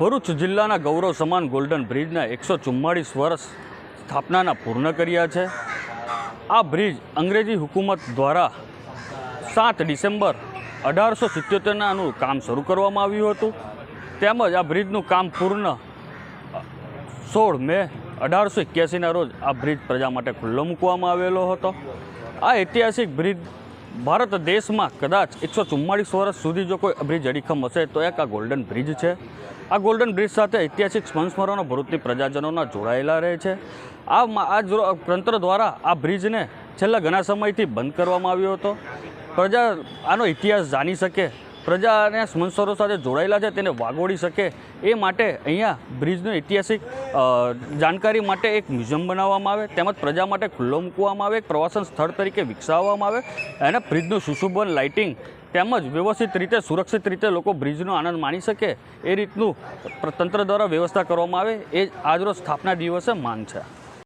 ભરૂચ જિલ્લાના ગૌરવ સમાન ગોલ્ડન બ્રિજના એકસો ચુમ્માળીસ વર્ષ સ્થાપનાના પૂર્ણ કર્યા છે. આ બ્રિજ અંગ્રેજી હુકુમત દ્વારા સાત ડિસેમ્બર અઢારસો સિત્યોતેરનાનું કામ શરૂ કરવામાં આવ્યું હતું. તેમજ આ બ્રિજનું કામ પૂર્ણ સોળ મે અઢારસો એક્યાસીના રોજ આ બ્રિજ પ્રજા માટે ખુલ્લો મૂકવામાં આવેલો હતો. આ ઐતિહાસિક બ્રિજ ભારત દેશમાં કદાચ એકસો ચુમ્માળીસ વર્ષ સુધી જો કોઈ બ્રિજ અડીખમ હશે, તો એક આ ગોલ્ડન બ્રિજ છે. આ ગોલ્ડન બ્રિજ સાથે ઐતિહાસિક સંસ્મરણો ભરૂચની પ્રજાજનોના જોડાયેલા રહે છે. આ આ તંત્ર દ્વારા આ બ્રિજને છેલ્લા ઘણા સમયથી બંધ કરવામાં આવ્યો હતો. પ્રજા આનો ઇતિહાસ જાણી શકે. પ્રજાને સંસ્મરણો સાથે જોડાયેલા છે, તેને વાગોડી શકે એ માટે અહીંયા બ્રિજનું ઐતિહાસિક જાણકારી માટે એક મ્યુઝિયમ બનાવવામાં આવે, તેમજ પ્રજા માટે ખુલ્લો મૂકવામાં આવે, એક પ્રવાસન સ્થળ તરીકે વિકસાવવામાં આવે, અને બ્રિજનું સુશોભન લાઇટિંગ તેમજ વ્યવસ્થિત રીતે, સુરક્ષિત રીતે લોકો બ્રિજનો આનંદ માણી શકે એ રીતનું તંત્ર દ્વારા વ્યવસ્થા કરવામાં આવે, એ આજરોજ સ્થાપના દિવસે માન છે.